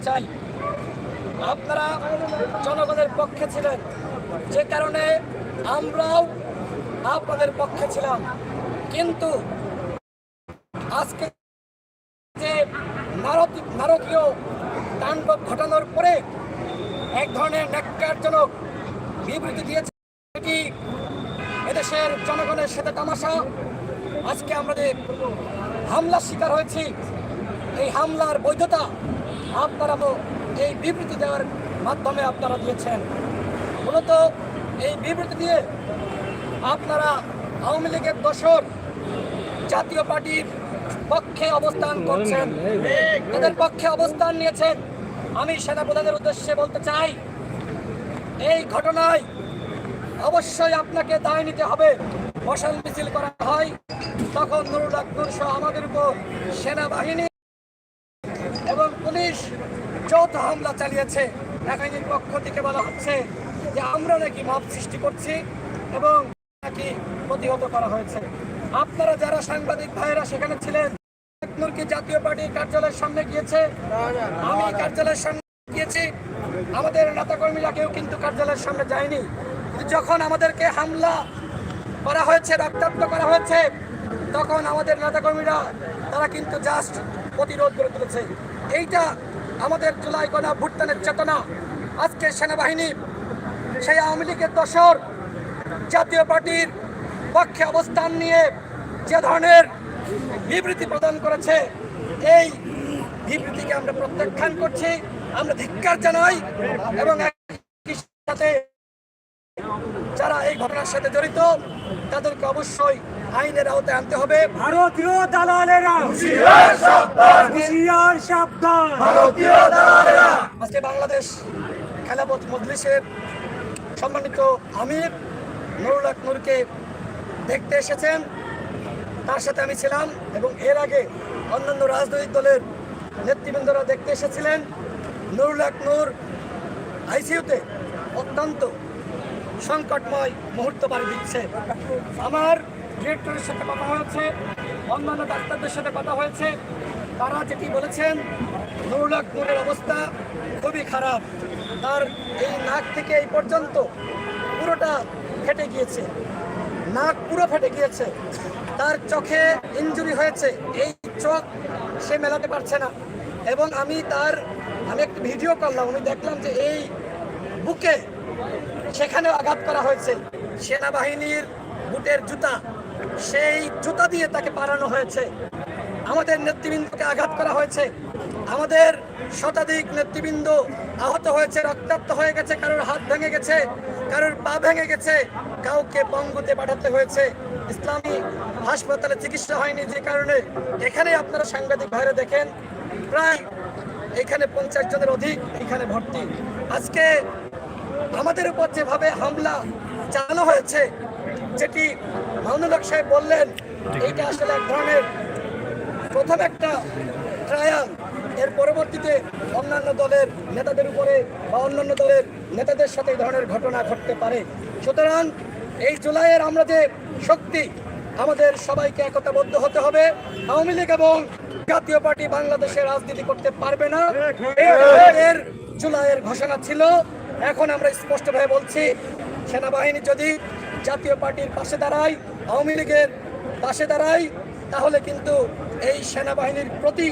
চাই। আপনারা জনগণের পক্ষে ছিলেন। যে কারণে আমরাও আপনাদের পক্ষে ছিলাম। কিন্তু আজকে যে নারকী- নারকীয় তাণ্ডব ঘটানোর পরে এক ধরনের ন্যাক্কারজনক বিবৃতি দিয়েছে এটি এদেশের জনগণের সাথে তামাশা? আজকে আমাদের হামলার শিকার হয়েছি। এই হামলার বৈধতা আপনারা তো এই বিবৃতি দেওয়ার মাধ্যমে আপনারা দিয়েছেন। মূলত এই বিবৃতি দিয়ে আপনারা আওয়ামী লীগের দশর জাতীয় পার্টির পক্ষে অবস্থান করছেন। তাদের পক্ষে অবস্থান নিয়েছেন। আমি সেনাপ্রধানের উদ্দেশ্যে বলতে চাই, এই ঘটনায় অবশ্যই আপনাকে দায় নিতে হবে। মশাল মিছিল করা হয়, তখন নুরুল আকবর সহ আমাদের উপর সেনাবাহিনী যৌথ হামলা চালিয়েছে বাহিনীর পক্ষ থেকে বলা হচ্ছে যে আমরা নাকি মব সৃষ্টি করছি এবং নাকি প্রতিহত করা হয়েছে। আপনারা যারা সাংবাদিক ভাইয়েরা সেখানে ছিলেন কি জাতীয় পার্টির কার্যালয়ের সামনে গিয়েছে, আমি কার্যালয়ের সামনে গিয়েছি, আমাদের নেতাকর্মীরা কেউ কিন্তু কার্যালয়ের সামনে যায়নি। যখন আমাদেরকে হামলা করা হয়েছে, রক্তাক্ত করা হয়েছে, তখন আমাদের নেতাকর্মীরা, তারা কিন্তু জাস্ট প্রতিরোধ করে তুলেছে। এইটা আমাদের জুলাই গণা ভুটানের চেতনা। আজকে সেনাবাহিনী, সেই আওয়ামী লীগের দশর জাতীয় পার্টির পক্ষে অবস্থান নিয়ে যে ধরনের বিবৃতি প্রদান করেছে, এই বিবৃতিকে আমরা প্রত্যাখ্যান করছি, আমরা ধিক্কার জানাই এবং যারা এই ঘটনার সাথে জড়িত, তাদেরকে অবশ্যই আইনের আওতায় আনতে হবে। ভারতীয় দালালেরা। হুঁশিয়ার সাবধান। আজকে বাংলাদেশ খেলাপথ মজলিসের সম্মানিত আমির নুরুল হক নূরকে দেখতে এসেছেন। তার সাথে আমি ছিলাম এবং এর আগে অন্যান্য রাজনৈতিক দলের নেতৃবৃন্দরা দেখতে এসেছিলেন। নুরুল হক নূর আইসিইউতে অত্যন্ত সংকটময় মুহূর্ত পাড়ি দিচ্ছে। আমার ডিরেক্টরের সাথে কথা হয়েছে, অন্যান্য ডাক্তারদের সাথে কথা হয়েছে। তারা যেটি বলেছেন নুরুল হক অবস্থা খুবই খারাপ। তার এই নাক থেকে এই পর্যন্ত পুরোটা ফেটে গিয়েছে। নাক পুরো ফেটে গিয়েছে। তার চোখে ইনজুরি হয়েছে। এই চোখ সে মেলাতে পারছে না। এবং আমি তার, আমি একটি ভিডিও করলাম, আমি দেখলাম যে এই বুকে সেখানে আঘাত করা হয়েছে। সেনাবাহিনীর বুটের জুতা সেই জুতা দিয়ে তাকে পারানো হয়েছে। আমাদের নেতৃবৃন্দকে আঘাত করা হয়েছে। আমাদের শতাধিক নেতৃবৃন্দ আহত হয়েছে, রক্তাক্ত হয়ে গেছে, কারোর হাত ভেঙে গেছে, কারোর পা ভেঙে গেছে, কাউকে পঙ্গুতে পাঠাতে হয়েছে। ইসলামী হাসপাতালে চিকিৎসা হয়নি যে কারণে। এখানে আপনারা সাংবাদিক ভাইরা দেখেন, প্রায় এখানে পঞ্চাশ জনের অধিক এখানে ভর্তি। আজকে আমাদের উপর যেভাবে হামলা চালানো হয়েছে যেটি মামুনুল সাহেব বললেন, এইটা আসলে এক ধরনের প্রথম একটা ট্রায়াল এর পরবর্তীতে অন্যান্য দলের নেতাদের উপরে বা অন্যান্য দলের নেতাদের সাথে এই ধরনের ঘটনা ঘটতে পারে। সুতরাং এই জুলাইয়ের আমরা যে শক্তি, আমাদের সবাইকে একতাবদ্ধ হতে হবে। আওয়ামী লীগ এবং জাতীয় পার্টি বাংলাদেশে রাজনীতি করতে পারবে না। এর জুলাইয়ের ঘোষণা ছিল। এখন আমরা স্পষ্টভাবে বলছি, সেনাবাহিনী যদি জাতীয় পার্টির পাশে দাঁড়ায় আওয়ামী লীগের পাশে দাঁড়ায় তাহলে কিন্তু এই সেনাবাহিনীর প্রতি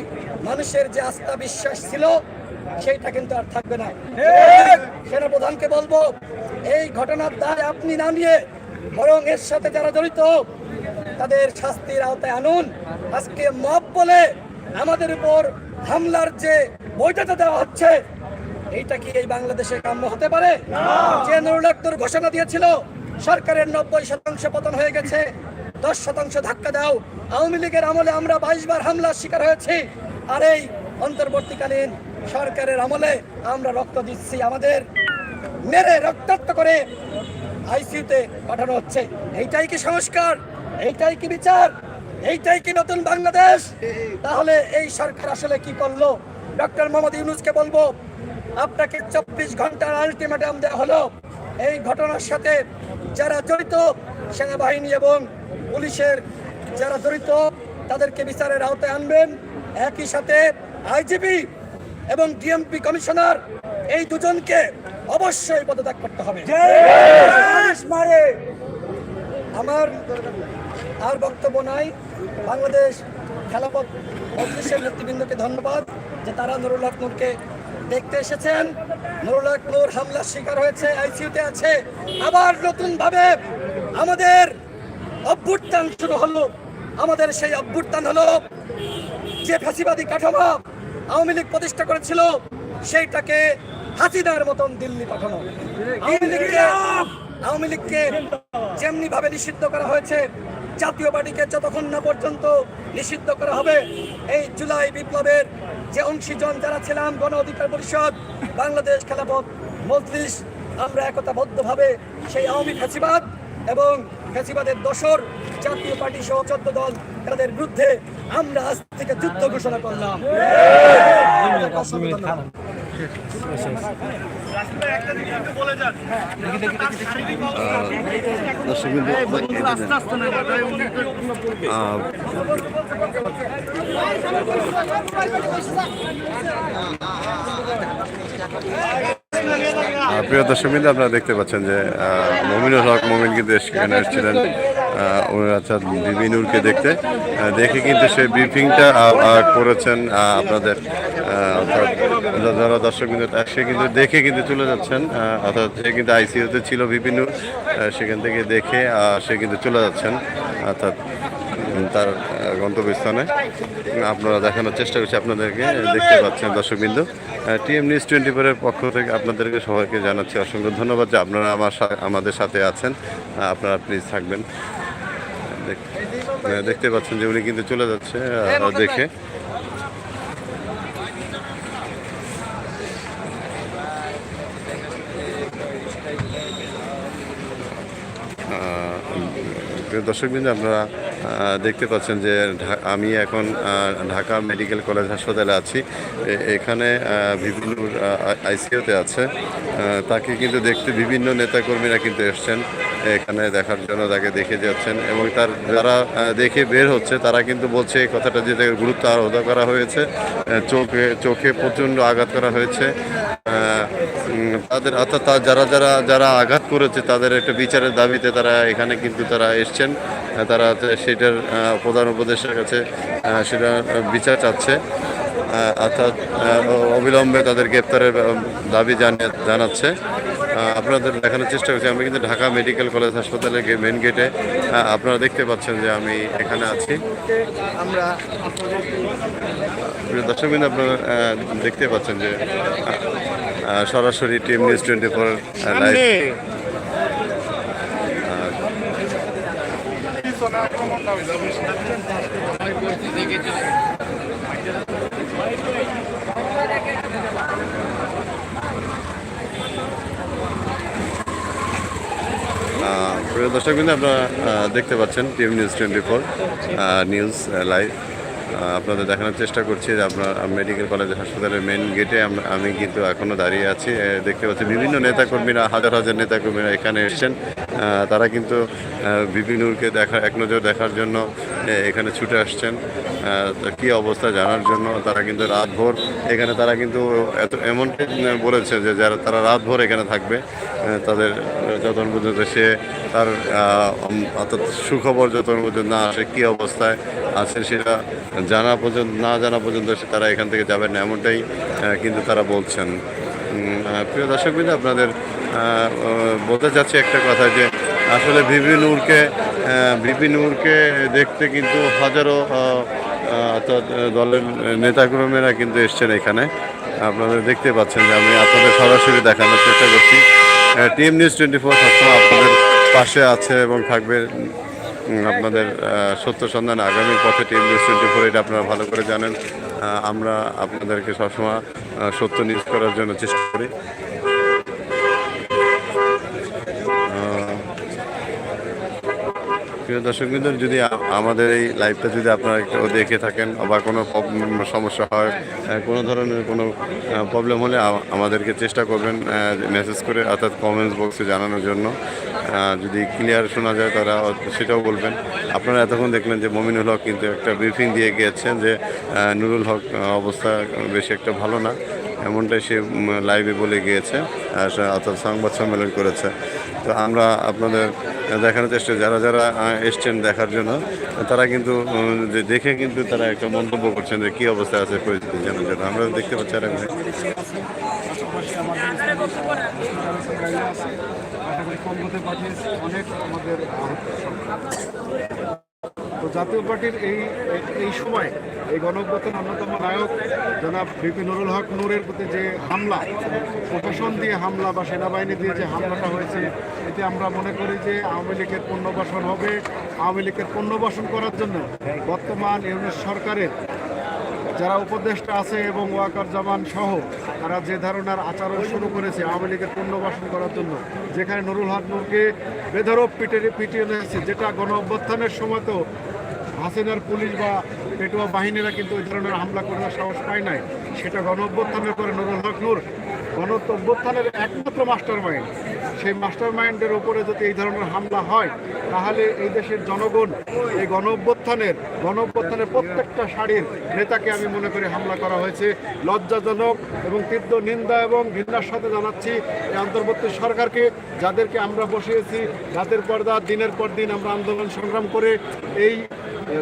মানুষের যে আস্থা বিশ্বাস ছিল সেইটা কিন্তু আর থাকবে না। সেনাপ্রধানকে বলব এই ঘটনার দায় আপনি না নিয়ে বরং এর সাথে যারা জড়িত তাদের শাস্তির আওতায় আনুন। আজকে মব বলে আমাদের উপর হামলার যে বৈধতা দেওয়া হচ্ছে এইটা কি এই বাংলাদেশে কাম্য হতে পারে? যে নুরুল ঘোষণা দিয়েছিল সরকারের নব্বই শতাংশ পতন হয়ে গেছে। দশ শতাংশ ধাক্কা দাও। আওয়ামী লীগের আমলে আমরা বাইশ বার হামলার শিকার হয়েছি। আর এই অন্তর্বর্তীকালীন সরকারের আমলে আমরা রক্ত দিচ্ছি আমাদের। মেরে রক্তাক্ত করে আইসিইউতে পাঠানো হচ্ছে। এইটাই কি সংস্কার? এইটাই কি বিচার? এইটাই কি নতুন বাংলাদেশ? তাহলে এই সরকার আসলে কি করল? ডক্টর মোহাম্মদ ইউনুসকে বলব, আপনাকে চব্বিশ ঘণ্টার আলটিমেটাম দেওয়া হলো। এই ঘটনার সাথে যারা জড়িত সেনাবাহিনী এবং পুলিশের যারা জড়িত তাদেরকে বিচারের আওতায় আনবেন। একই সাথে আইজিপি এবং ডিএমপি কমিশনার এই দুজনকে অবশ্যই পদত্যাগ করতে হবে। আমার আর বক্তব্য নাই। বাংলাদেশ খেলাপথ মজলিসের নেতৃবৃন্দকে ধন্যবাদ যে তারা নুরুল হক নূরকে দেখতে এসেছেন। নুরুল হক নূর হামলার শিকার হয়েছে, আইসিইউতে আছে। আবার নতুন ভাবে আমাদের অভ্যুত্থান শুরু হলো। আমাদের সেই অভ্যুত্থান হলো যে ফাঁসিবাদী কাঠামো আওয়ামী লীগ প্রতিষ্ঠা করেছিল, সেইটাকে হাসিনার মতন দিল্লি পাঠানো। আওয়ামী লীগকে আওয়ামী লীগকে যেমনি ভাবে নিষিদ্ধ করা হয়েছে, জাতীয় পার্টিকে যতক্ষণ না পর্যন্ত নিষিদ্ধ করা হবে, এই জুলাই বিপ্লবের যে অংশীজন যারা ছিলাম গণ অধিকার পরিষদ বাংলাদেশ খেলাপথ মজলিস। আমরা একতাবদ্ধভাবে সেই আওয়ামী ফাঁসিবাদ এবং ফ্যাসিবাদের দশর জাতীয় পার্টি সহ চোদ্দ দল তাদের বিরুদ্ধে আমরা আজ থেকে যুদ্ধ ঘোষণা করলাম। আহ, প্রিয় দর্শক আপনারা দেখতে পাচ্ছেন যে আহ, মমিনুল হক মমিন কিন্তু সেখানে এসেছিলেন আচ্ছা বিবিনুরকে দেখতে। দেখে কিন্তু সেই ব্রিফিংটা করেছেন আপনাদের অর্থাৎ যারা দর্শক বিন্দু সে কিন্তু দেখে কিন্তু চলে যাচ্ছেন অর্থাৎ সে কিন্তু আইসিইউতে ছিল বিপিনুর সেখান থেকে দেখে সে কিন্তু চলে যাচ্ছেন, অর্থাৎ তার গন্তব্যস্থানে। আপনারা দেখানোর চেষ্টা করছি আপনাদেরকে, দেখতে পাচ্ছেন দর্শকবিন্দু টিএম নিউজ টোয়েন্টি ফোরের পক্ষ থেকে আপনাদেরকে সবাইকে জানাচ্ছি অসংখ্য ধন্যবাদ যে আপনারা আমার সা- আমাদের সাথে আছেন। আপনারা প্লিজ থাকবেন। দেখতে পাচ্ছেন যে উনি কিন্তু চলে যাচ্ছে আহ, দেখে দর্শকবৃন্দ আপনারা দেখতে পাচ্ছেন যে আমি এখন ঢাকা মেডিকেল কলেজ হাসপাতালে আছি। এখানে বিভিন্ন আইসিইউতে আছে। তাকে কিন্তু দেখতে বিভিন্ন নেতাকর্মীরা কিন্তু এসছেন। এখানে দেখার জন্য তাকে দেখে যাচ্ছেন এবং তার যারা দেখে বের হচ্ছে, তারা কিন্তু বলছে এই কথাটা যে গুরুত্ব আরোধ করা হয়েছে চোখে চোখে প্রচণ্ড আঘাত করা হয়েছে। তাদের অর্থাৎ যারা যারা যারা আঘাত করেছে, তাদের একটা বিচারের দাবিতে তারা এখানে কিন্তু তারা এসছেন। তারা সেটার প্রধান উপদেষ্টার কাছে সেটা বিচার চাচ্ছে। অর্থাৎ অবিলম্বে তাদের গ্রেপ্তারের দাবি জানিয়ে, জানাচ্ছে। আপনাদের দেখানোর চেষ্টা করছি। আমি কিন্তু ঢাকা মেডিকেল কলেজ হাসপাতালের মেন গেটে আপনারা দেখতে পাচ্ছেন যে আমি এখানে আছি। আমরা প্রিয় দর্শকবৃন্দ, আপনারা দেখতে পাচ্ছেন যে সরাসরি team news twenty four live. প্রিয় দর্শকবৃন্দ, আপনারা দেখতে পাচ্ছেন TM news twenty four news live আপনাদের দেখানোর চেষ্টা করছি যে আপনার মেডিকেল কলেজ হাসপাতালের মেন গেটে আমি কিন্তু এখনও দাঁড়িয়ে আছি। দেখতে পাচ্ছি বিভিন্ন নেতাকর্মীরা, হাজার হাজার নেতাকর্মীরা এখানে এসছেন। তারা কিন্তু বিপিনুরকে দেখা, এক নজর দেখার জন্য এখানে ছুটে আসছেন। কী অবস্থা জানার জন্য তারা কিন্তু রাতভর এখানে তারা কিন্তু এত এমনটাই বলেছে যে যারা তারা রাতভর এখানে থাকবে তাদের যতক্ষণ পর্যন্ত সে তার অর্থাৎ সুখবর যতক্ষণ পর্যন্ত না আসে, কী অবস্থায় আছে সেটা জানা পর্যন্ত, না জানা পর্যন্ত সে তারা এখান থেকে যাবেন না এমনটাই কিন্তু তারা বলছেন। প্রিয় দর্শকবৃন্দ, আপনাদের বলতে চাচ্ছি একটা কথা যে আসলে ভিপি নূরকে ভিপি নূরকে দেখতে কিন্তু হাজারো অর্থাৎ দলের নেতাকর্মীরা কিন্তু এসছেন এখানে। আপনারা দেখতে পাচ্ছেন যে আমি আপনাদের সরাসরি দেখানোর চেষ্টা করছি। টিম নিউজ টোয়েন্টি ফোর সবসময় আপনাদের পাশে আছে এবং থাকবে। আপনাদের সত্য সন্ধান আগামী পথে টিম নিউজ টোয়েন্টি ফোর, এটা আপনারা ভালো করে জানেন। আমরা আপনাদেরকে সবসময় সত্য নিউজ করার জন্য চেষ্টা করি। প্রিয় দর্শকবৃন্দ, যদি আমাদের এই লাইভটা যদি আপনারা কেউ দেখে থাকেন বা কোনো সমস্যা হয় কোনো ধরনের কোনো প্রবলেম হলে আমাদেরকে চেষ্টা করবেন মেসেজ করে, অর্থাৎ কমেন্টস বক্সে জানানোর জন্য। যদি ক্লিয়ার শোনা যায় তারা সেটাও বলবেন। আপনারা এতক্ষণ দেখলেন যে মমিনুল হক কিন্তু একটা ব্রিফিং দিয়ে গিয়েছেন যে নুরুল হক অবস্থা বেশি একটা ভালো না। এমনটাই সে লাইভে বলে গিয়েছে আর অর্থাৎ সংবাদ সম্মেলন করেছে। তো আমরা আপনাদের দেখানোর চেষ্টা, যারা যারা এসছেন দেখার জন্য, তারা কিন্তু দেখে কিন্তু তারা একটা মন্তব্য করছেন যে কী অবস্থা আছে পরিস্থিতি জানার জন্য। আমরা দেখতে পাচ্ছি আর অনেক আমাদের। তো জাতীয় পার্টির এই, এই- সময় এই গণঅভ্যুত্থান অন্যতম নায়ক জনাব বিপি নুরুল হক নূরের প্রতি যে হামলা, প্রশাসন দিয়ে হামলা বা সেনাবাহিনী দিয়ে যে হামলাটা হয়েছে, এতে আমরা মনে করি যে আওয়ামী লীগের পুনর্বাসন হবে। আওয়ামী লীগের পুনর্বাসন করার জন্য বর্তমান ইউনিট সরকারের যারা উপদেষ্টা আছে এবং ওয়াকার জামান সহ তারা যে ধরনের আচরণ শুরু করেছে আওয়ামী লীগের পুনর্বাসন করার জন্য, যেখানে নুরুল হক নূরকে বেধরব পিটে পিটিয়ে নিয়েছে, যেটা গণ অভ্যুত্থানের সময় তো হাসিনার পুলিশ বা পেটুয়া বাহিনীরা কিন্তু ওই ধরনের হামলা করার সাহস পায় নাই। সেটা গণ অভ্যুত্থানের পরে নুরুল হক নূর গণ অভ্যুত্থানের একমাত্র মাস্টার মাইন্ড সেই মাস্টার মাইন্ডের উপরে যদি এই ধরনের হামলা হয়, তাহলে এই দেশের জনগণ এই গণ অভ্যুত্থানের গণ অভ্যুত্থানের প্রত্যেকটা শাড়ির নেতাকে আমি মনে করি হামলা করা হয়েছে। লজ্জাজনক এবং তীব্র নিন্দা এবং ঘৃণার সাথে জানাচ্ছি এই অন্তর্বর্তী সরকারকে, যাদেরকে আমরা বসিয়েছি। রাতের পর রাত দিনের পর দিন আমরা আন্দোলন সংগ্রাম করে এই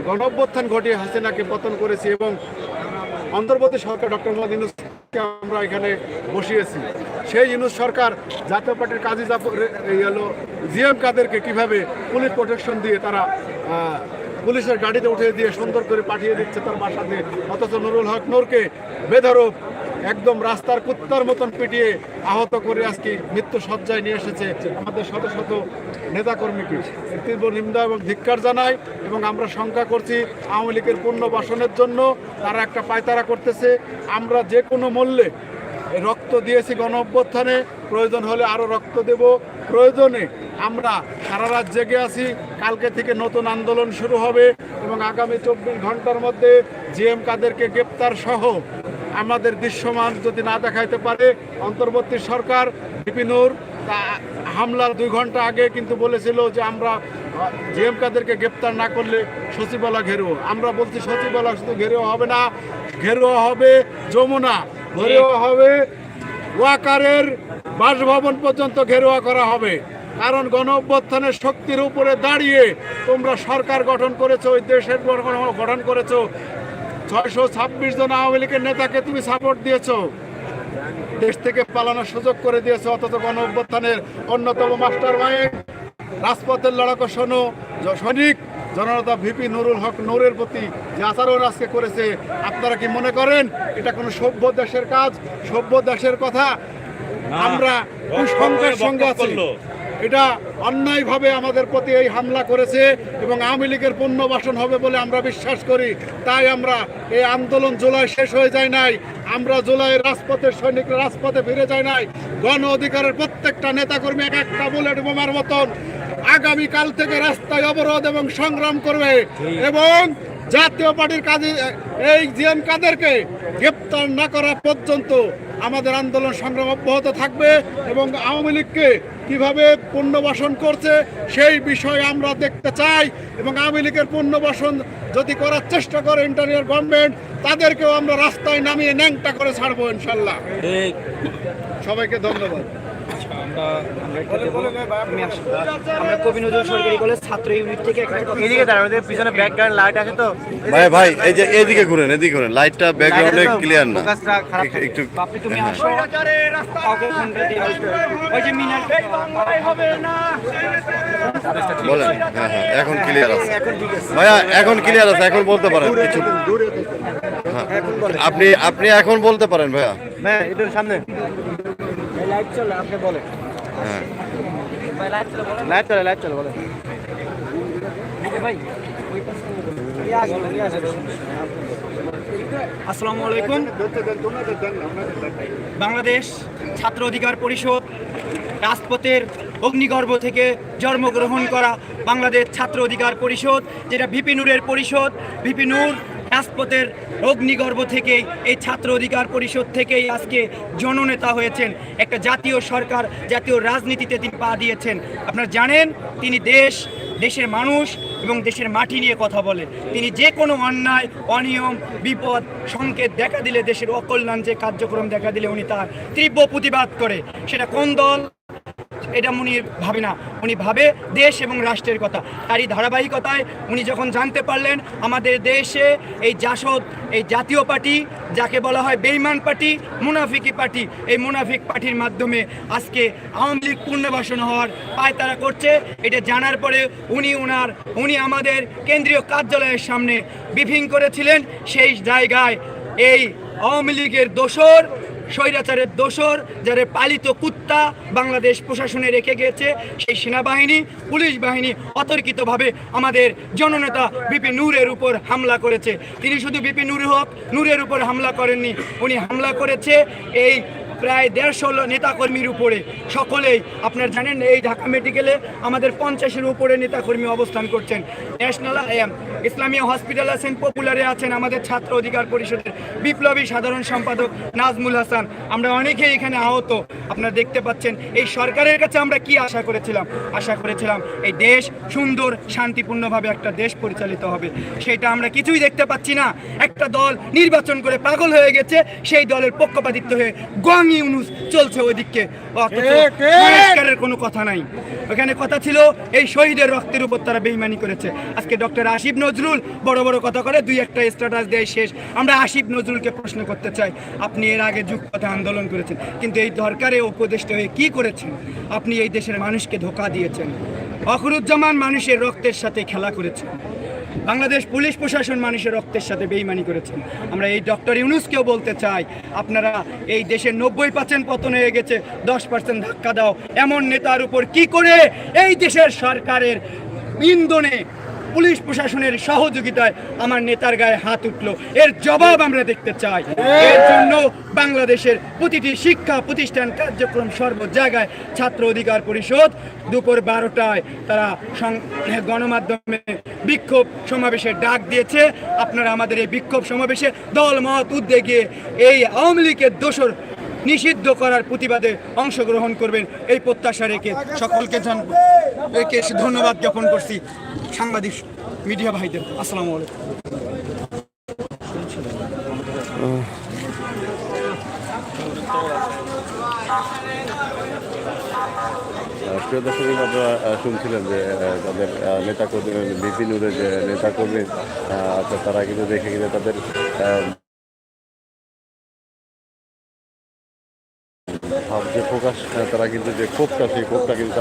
গণ অভ্যুত্থান ঘটিয়ে হাসিনাকে পতন করেছি এবং অন্তর্বর্তী সরকার ডক্টর মোহাম্মদ ইউনুসকে আমরা এখানে বসিয়েছি। সেই ইউনুস সরকার জাতীয় পার্টির কাজী জাফর এই হলো জিএম কাদেরকে কীভাবে পুলিশ প্রোটেকশন দিয়ে তারা পুলিশের গাড়িতে উঠে দিয়ে সুন্দর করে পাঠিয়ে দিচ্ছে তার বাসাতে, অথচ নুরুল হক নূরকে বেধরূপ একদম রাস্তার কুত্তার মতন পিটিয়ে আহত করে আজকে মৃত্যু সজ্জায় নিয়ে এসেছে আমাদের শত শত নেতাকর্মীকে তীব্র নিন্দা এবং ধিক্কার জানাই এবং আমরা শঙ্কা করছি আওয়ামী লীগের পুনর্বাসনের জন্য তারা একটা পায়তারা করতেছে। আমরা যে কোনো মূল্যে রক্ত দিয়েছি গণ অভ্যুত্থানে, প্রয়োজন হলে আরও রক্ত দেব। প্রয়োজনে আমরা সারা রাত জেগে আছি, কালকে থেকে নতুন আন্দোলন শুরু হবে এবং আগামী চব্বিশ ঘণ্টার মধ্যে জিএম কাদেরকে গ্রেপ্তার সহ আমাদের দৃশ্যমান যদি না দেখাইতে পারে, অন্তর্বর্তী সরকার বিপিনুর হামলার দুই ঘণ্টা আগে কিন্তু বলেছিল যে আমরা, জিএম কাদেরকে গ্রেপ্তার না করলে সচিবালয় ঘেরবো আমরা বলছি সচিবালয় শুধু ঘেরেও হবে না, ঘেরোয়া হবে যমুনা, ঘেরোয়া হবে ওয়াকারের বাসভবন পর্যন্ত ঘেরোয়া করা হবে। কারণ গণ অভ্যুত্থানের শক্তির উপরে দাঁড়িয়ে তোমরা সরকার গঠন করেছ, ওই দেশের গঠন করেছ ছয়শো ছাব্বিশ জন আওয়ামী লীগের নেতাকে তুমি সাপোর্ট দিয়েছ। দেশ থেকে পালানোর সুযোগ করে দিয়েছে অথচ গণ অভ্যুত্থানের অন্যতম মাস্টার মাইন্ড রাজপথের লড়াকো শোনো সৈনিক জনতা ভিপি নুরুল হক নূরের প্রতি যে আচরণ আজকে করেছে আপনারা কি মনে করেন এটা কোনো সভ্য দেশের কাজ? সভ্য দেশের কথা? আমরা সঙ্গে আছি। এটা অন্যায়ভাবে আমাদের প্রতি এই হামলা করেছে এবং আওয়ামী লীগের পুনর্বাসন হবে বলে আমরা বিশ্বাস করি। তাই আমরা এই আন্দোলন জুলাই শেষ হয়ে যায় নাই, আমরা জুলাই রাজপথের সৈনিকরা রাজপথে ফিরে যায় নাই। গণ অধিকারের প্রত্যেকটা নেতাকর্মী এক একটা বুলেট বোমার মতন আগামীকাল থেকে রাস্তায় অবরোধ এবং সংগ্রাম করবে এবং জাতীয় পার্টির কাজে এই জিএম কাদেরকে গ্রেপ্তার না করা পর্যন্ত আমাদের আন্দোলন সংগ্রাম অব্যাহত থাকবে এবং আওয়ামী লীগকে কীভাবে পুনর্বাসন করছে সেই বিষয়ে আমরা দেখতে চাই এবং আওয়ামী লীগের পুনর্বাসন যদি করার চেষ্টা করে ইন্টারিয়ার গভর্নমেন্ট তাদেরকেও আমরা রাস্তায় নামিয়ে ন্যাংটা করে ছাড়বো ইনশাল্লাহ। সবাইকে ধন্যবাদ। আমরা আমরা একটা দেবো। আমি আসি। আমরা কবি নজরুল সরকারি কলেজ ছাত্র ইউনিট থেকে একটা এদিকে দাঁড়াও পিছনে ব্যাকগ্রাউন্ড লাইট আছে তো। ভাই ভাই এই যে এদিকে ঘুরেন এদিকে ঘুরেন। লাইটটা ব্যাকগ্রাউন্ডে ক্লিয়ার না। একটু- একটু তুমি আসো। কাউকে ফোন দিয়ে ওই যে মিনার বলেন হ্যাঁ হ্যাঁ এখন ক্লিয়ার আছে। ভাইয়া এখন ক্লিয়ার আছে এখন বলতে পারেন কিছু হ্যাঁ, আপনি আপনি এখন বলতে পারেন ভাইয়া। হ্যাঁ এটার সামনে। লাইট চলে আপনি বলেন। হ্যাঁ। বাংলাদেশ ছাত্র অধিকার পরিষদ রাজপথের অগ্নিগর্ভ থেকে জন্মগ্রহণ করা বাংলাদেশ ছাত্র অধিকার পরিষদ, যেটা ভিপি নূরের পরিষদ, ভিপি নূর রাজপথের অগ্নিগর্ভ থেকেই এই ছাত্র অধিকার পরিষদ থেকেই আজকে জননেতা হয়েছেন। একটা জাতীয় সরকার, জাতীয় রাজনীতিতে তিনি পা দিয়েছেন। আপনারা জানেন, তিনি দেশ, দেশের মানুষ এবং দেশের মাটি নিয়ে কথা বলে তিনি যে কোনো অন্যায়, অনিয়ম, বিপদ, সংকেত দেখা দিলে দেশের অকল্যাণ যে কার্যক্রম দেখা দিলে উনি তার তীব্র প্রতিবাদ করে। সেটা কোন দল? এটা উনি ভাবে না। উনি ভাবে দেশ এবং রাষ্ট্রের কথা। তারই ধারাবাহিকতায় উনি যখন জানতে পারলেন, আমাদের দেশে এই জাসদ, এই জাতীয় পার্টি, যাকে বলা হয় বেইমান পার্টি, মুনাফিকি পার্টি, এই মুনাফিক পার্টির মাধ্যমে আজকে আওয়ামী লীগ পুনর্বাসন হওয়ার পায় তারা করছে। এটা জানার পরে উনি উনার, উনি আমাদের কেন্দ্রীয় কার্যালয়ের সামনে ব্রিফিং করেছিলেন। সেই জায়গায় এই আওয়ামী লীগের দোসর স্বৈরাচারের দোসর, যারা পালিত কুত্তা বাংলাদেশ প্রশাসনে রেখে গিয়েছে সেই সেনাবাহিনী, পুলিশ বাহিনী অতর্কিতভাবে আমাদের জননেতা বিপি নূরের উপর হামলা করেছে। তিনি শুধু বিপি নূর হক, নূরের উপর হামলা করেননি, উনি হামলা করেছে এই প্রায় দেড়শো নেতাকর্মীর উপরে। সকলেই, আপনার জানেন এই ঢাকা মেডিকেলে আমাদের পঞ্চাশের উপরে নেতাকর্মী অবস্থান করছেন। ন্যাশনাল ইসলামী হসপিটাল আছেন পপুলারে আছেন আমাদের ছাত্র অধিকার পরিষদের বিপ্লবী সাধারণ সম্পাদক নাজমুল হাসান। আমরা অনেকেই এখানে আহত। আপনারা দেখতে পাচ্ছেন এই সরকারের কাছে আমরা কি আশা করেছিলাম? আশা করেছিলাম এই দেশ সুন্দর শান্তিপূর্ণভাবে একটা দেশ পরিচালিত হবে। সেটা আমরা কিছুই দেখতে পাচ্ছি না। একটা দল নির্বাচন করে পাগল হয়ে গেছে সেই দলের পক্ষপাতিত্ব হয়ে গং ইউনুস চলছে ওইদিকে। সংস্কারের কোনো কথা নাই। ওখানে কথা ছিল এই শহীদের রক্তের উপর তারা বেইমানি করেছে। আজকে ডক্টর আসিফ নজরুল বড় বড় কথা করে দুই একটা স্ট্যাটাস দেয় শেষ। আমরা আসিফ নজরুলকে প্রশ্ন করতে চাই, আপনি এর আগে যুগ পথে আন্দোলন করেছেন, কিন্তু এই দরকারে উপদেষ্টা হয়ে কি করেছেন? আপনি এই দেশের মানুষকে ধোকা দিয়েছেন। অখরুজ্জামান মানুষের রক্তের সাথে খেলা করেছেন। বাংলাদেশ পুলিশ প্রশাসন মানুষের রক্তের সাথে বেইমানি করেছেন। আমরা এই ডক্টর ইউনুসকেও বলতে চাই, আপনারা এই দেশের নব্বই পার্সেন্ট পতন হয়ে গেছে, দশ পার্সেন্ট ধাক্কা দাও। এমন নেতার উপর কি করে এই দেশের সরকারের ইন্ধনে পুলিশ প্রশাসনের সহযোগিতায় আমার নেতার গায়ে হাত উঠল। এর জবাব আমরা দেখতে চাই। এর জন্য বাংলাদেশের প্রতিটি শিক্ষা প্রতিষ্ঠান কার্যক্রম সর্ব জায়গায় ছাত্র অধিকার পরিষদ দুপুর বারোটায় তারা গণমাধ্যমে বিক্ষোভ সমাবেশের ডাক দিয়েছে। আপনারা আমাদের এই বিক্ষোভ সমাবেশে দল মত উদ্যোগে এই আওয়ামী লীগের দোষর নিষিদ্ধ করার প্রতিবাদে অংশগ্রহণ করবেন এই প্রত্যাশা রেখে সকলকে একে ধন্যবাদ জ্ঞাপন করছি সাংবাদিক মিডিয়া ভাইদের। আসসালামু আলাইকুম। আপনারা শুনছিলেন যে তাদের নেতাকর্মী বিপিনুরের যে নেতাকর্মী অর্থাৎ তারা কিন্তু দেখে কিন্তু তাদের প্রকাশ আহ, তারা কিন্তু যে ক্ষোভটা সেই ক্ষোভটা কিন্তু